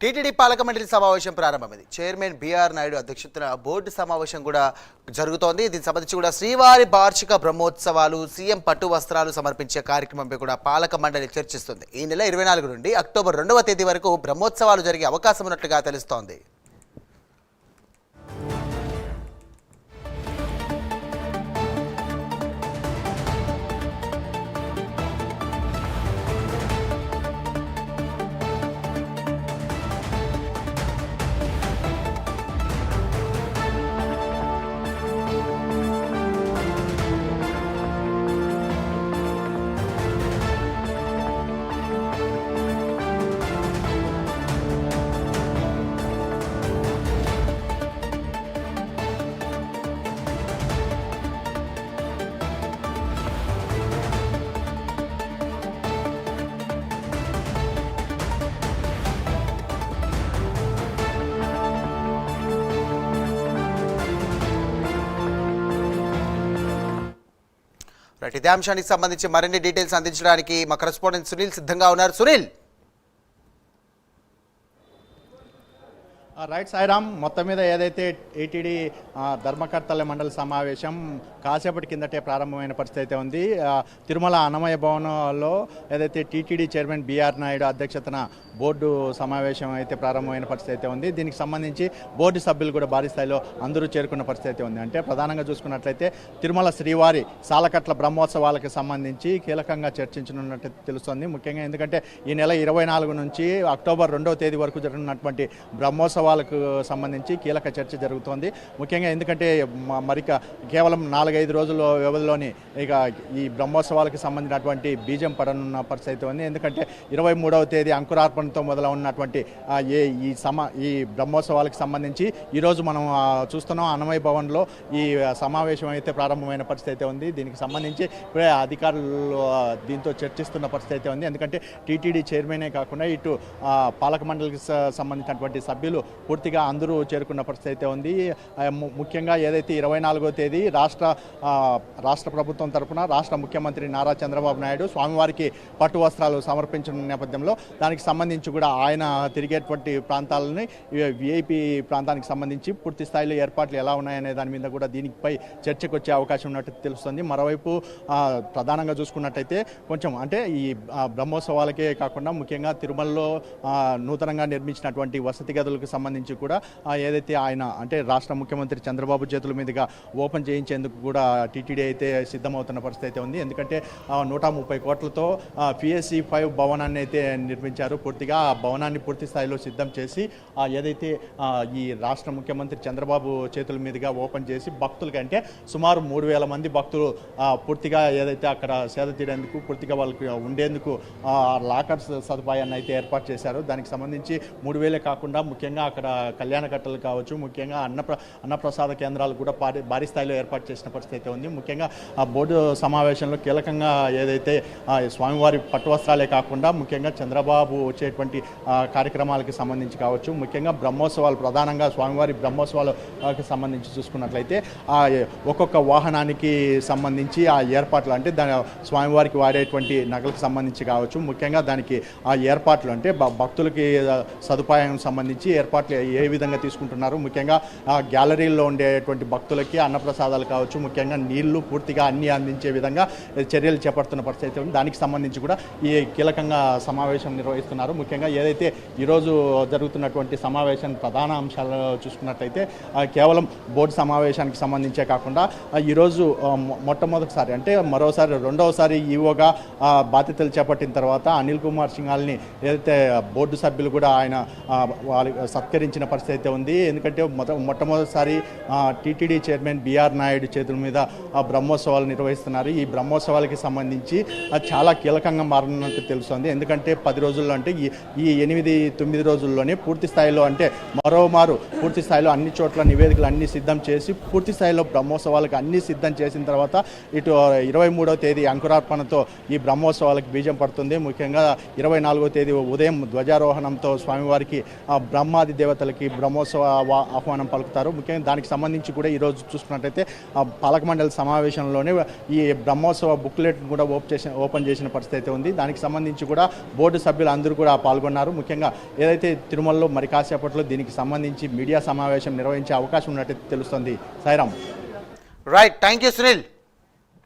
TTD పాలక మండలి సమావేశం ప్రారంభమైంది. చైర్మన్ బీఆర్ నాయుడు అధ్యక్షతన బోర్డు సమావేశం కూడా జరుగుతోంది. దీనికి సంబంధించి కూడా శ్రీవారి వార్షిక బ్రహ్మోత్సవాలు సీఎం పట్టు వస్త్రాలు సమర్పించే కార్యక్రమంపై కూడా పాలక మండలి చర్చిస్తుంది. ఈ నెల ఇరవై నాలుగు నుండి అక్టోబర్ రెండవ తేదీ వరకు బ్రహ్మోత్సవాలు జరిగే అవకాశం ఉన్నట్లుగా తెలుస్తోంది. రైట్ ఇదే అంశానికి సంబంధించి మరిన్ని డీటెయిల్స్ అందించడానికి మా కరెస్పాండెంట్ సునీల్ సిద్ధంగా ఉన్నారు. సునీల్! రైట్ సాయిరామ్ మొత్తం మీద ఏదైతే ఏటీడీ ధర్మకర్తల మండలి సమావేశం కాసేపటి కిందటే ప్రారంభమైన పరిస్థితి అయితే ఉంది. తిరుమల అన్నమయ్య భవనంలో ఏదైతే టీటీడీ చైర్మన్ బీఆర్ నాయుడు అధ్యక్షతన బోర్డు సమావేశం అయితే ప్రారంభమైన పరిస్థితి అయితే ఉంది. దీనికి సంబంధించి బోర్డు సభ్యులు కూడా భారీ స్థాయిలో అందరూ చేరుకున్న పరిస్థితి అయితే ఉంది. అంటే ప్రధానంగా చూసుకున్నట్లయితే తిరుమల శ్రీవారి సాలకట్ల బ్రహ్మోత్సవాలకు సంబంధించి కీలకంగా చర్చించనున్నట్టు తెలుస్తోంది. ముఖ్యంగా ఎందుకంటే ఈ నెల ఇరవై నాలుగు నుంచి అక్టోబర్ రెండవ తేదీ వరకు జరగనున్నటువంటి బ్రహ్మోత్సవాలకు సంబంధించి కీలక చర్చ జరుగుతోంది. ముఖ్యంగా ఎందుకంటే మరిక కేవలం నాలుగైదు రోజుల వ్యవధిలోని ఇక ఈ బ్రహ్మోత్సవాలకు సంబంధించినటువంటి బీజం పడనున్న పరిస్థితి అయితే ఉంది. ఎందుకంటే ఇరవై మూడవ తేదీ అంకురార్పణతో మొదలవున్నటువంటి ఏ ఈ సమ ఈ బ్రహ్మోత్సవాలకు సంబంధించి ఈరోజు మనం చూస్తున్నాం అన్నమయ్య భవన్లో ఈ సమావేశం అయితే ప్రారంభమైన పరిస్థితి అయితే ఉంది. దీనికి సంబంధించి ఇప్పుడే అధికారులు దీంతో చర్చిస్తున్న పరిస్థితి అయితే ఉంది. ఎందుకంటే టీటీడీ చైర్మనే కాకుండా ఇటు పాలక మండలికి సంబంధించినటువంటి సభ్యులు పూర్తిగా అందరూ చేరుకున్న పరిస్థితి అయితే ఉంది. ముఖ్యంగా ఏదైతే ఇరవై నాలుగో తేదీ రాష్ట్ర రాష్ట్ర ప్రభుత్వం తరపున రాష్ట్ర ముఖ్యమంత్రి నారా చంద్రబాబు నాయుడు స్వామివారికి పట్టు వస్త్రాలు సమర్పించిన నేపథ్యంలో దానికి సంబంధించి కూడా ఆయన తిరిగేటువంటి ప్రాంతాలని విఐపి ప్రాంతానికి సంబంధించి పూర్తి స్థాయిలో ఏర్పాట్లు ఎలా ఉన్నాయనే దాని మీద కూడా దీనిపై చర్చకు వచ్చే అవకాశం ఉన్నట్టు తెలుస్తుంది. మరోవైపు ప్రధానంగా చూసుకున్నట్టయితే కొంచెం అంటే ఈ బ్రహ్మోత్సవాలకే కాకుండా ముఖ్యంగా తిరుమలలో నూతనంగా నిర్మించినటువంటి వసతి గదులకు సంబంధించి సంబంధించి కూడా ఏదైతే ఆయన అంటే రాష్ట్ర ముఖ్యమంత్రి చంద్రబాబు చేతుల మీదుగా ఓపెన్ చేయించేందుకు కూడా టీటీడీ అయితే సిద్ధమవుతున్న పరిస్థితి అయితే ఉంది. ఎందుకంటే నూట ముప్పై కోట్లతో పిఎస్సి ఫైవ్ భవనాన్ని అయితే నిర్మించారు. పూర్తిగా ఆ భవనాన్ని పూర్తి స్థాయిలో సిద్ధం చేసి ఏదైతే ఈ రాష్ట్ర ముఖ్యమంత్రి చంద్రబాబు చేతుల మీదుగా ఓపెన్ చేసి భక్తులకి అంటే సుమారు మూడు వేల మంది భక్తులు పూర్తిగా ఏదైతే అక్కడ సేద తీరేందుకు పూర్తిగా వాళ్ళకి ఉండేందుకు లాకర్స్ సదుపాయాన్ని అయితే ఏర్పాటు చేశారు. దానికి సంబంధించి మూడు వేలే కాకుండా ముఖ్యంగా అక్కడ కళ్యాణ కట్టలు కావచ్చు ముఖ్యంగా అన్నప్ర అన్నప్రసాద కేంద్రాలు కూడా భారీ భారీ స్థాయిలో ఏర్పాటు చేసిన పరిస్థితి అయితే ఉంది. ముఖ్యంగా ఆ బోర్డు సమావేశంలో కీలకంగా ఏదైతే స్వామివారి పట్టువస్త్రాలే కాకుండా ముఖ్యంగా చంద్రబాబు వచ్చేటువంటి కార్యక్రమాలకి సంబంధించి కావచ్చు ముఖ్యంగా బ్రహ్మోత్సవాలు ప్రధానంగా స్వామివారి బ్రహ్మోత్సవాలకు సంబంధించి చూసుకున్నట్లయితే ఆ ఒక్కొక్క వాహనానికి సంబంధించి ఆ ఏర్పాట్లు అంటే దాని స్వామివారికి వాడేటువంటి నగలకు సంబంధించి కావచ్చు ముఖ్యంగా దానికి ఆ ఏర్పాట్లు అంటే భక్తులకి సదుపాయం సంబంధించి ఏర్పాట్లు ఏ విధంగా తీసుకుంటున్నారు? ముఖ్యంగా గ్యాలరీలో గ్యాలరీల్లో ఉండేటువంటి భక్తులకి అన్నప్రసాదాలు కావచ్చు ముఖ్యంగా నీళ్ళు పూర్తిగా అన్ని అందించే విధంగా చర్యలు చేపడుతున్న పరిస్థితి ఉంది. దానికి సంబంధించి కూడా ఈ కీలకంగా సమావేశం నిర్వహిస్తున్నారు. ముఖ్యంగా ఏదైతే ఈరోజు జరుగుతున్నటువంటి సమావేశం ప్రధాన అంశాలు చూసుకున్నట్లయితే కేవలం బోర్డు సమావేశానికి సంబంధించే కాకుండా ఈరోజు మొట్టమొదటిసారి అంటే మరోసారి రెండవసారి ఈవోగా బాధ్యతలు చేపట్టిన తర్వాత అనిల్ కుమార్ సింగాల్ని ఏదైతే బోర్డు సభ్యులు కూడా ఆయన ఆ, వాళ్ళకి పరిస్థితి అయితే ఉంది. ఎందుకంటే మొద మొట్టమొదటిసారి టీటీడీ చైర్మన్ బీఆర్ నాయుడు చేతుల మీద ఆ, బ్రహ్మోత్సవాలు నిర్వహిస్తున్నారు. ఈ బ్రహ్మోత్సవాలకి సంబంధించి చాలా కీలకంగా మారనున్నట్టు తెలుస్తుంది. ఎందుకంటే పది రోజుల్లో అంటే ఈ ఈ ఎనిమిది తొమ్మిది రోజుల్లోనే పూర్తి స్థాయిలో అంటే మరోమారు పూర్తి స్థాయిలో అన్ని చోట్ల నివేదికలు అన్ని సిద్ధం చేసి పూర్తి స్థాయిలో బ్రహ్మోత్సవాలకు అన్ని సిద్ధం చేసిన తర్వాత ఇటు ఇరవై మూడవ తేదీ అంకురార్పణతో ఈ బ్రహ్మోత్సవాలకు బీజం పడుతుంది. ముఖ్యంగా ఇరవై నాలుగో తేదీ ఉదయం ధ్వజారోహణంతో స్వామివారికి ఆ బ్రహ్మాది దేవతలకి బ్రహ్మోత్సవ ఆహ్వానం పలుకుతారు. ముఖ్యంగా దానికి సంబంధించి కూడా ఈరోజు చూసుకున్నట్టయితే ఆ పాలక మండలి సమావేశంలోనే ఈ బ్రహ్మోత్సవ బుక్లెట్ కూడా ఓపెన్ చేసిన ఓపెన్ చేసిన పరిస్థితి అయితే ఉంది. దానికి సంబంధించి కూడా బోర్డు సభ్యులు అందరూ కూడా పాల్గొన్నారు. ముఖ్యంగా ఏదైతే తిరుమలలో మరి కాసేపట్లో దీనికి సంబంధించి మీడియా సమావేశం నిర్వహించే అవకాశం ఉన్నట్టు తెలుస్తుంది. Sairam. Right thank you Sunil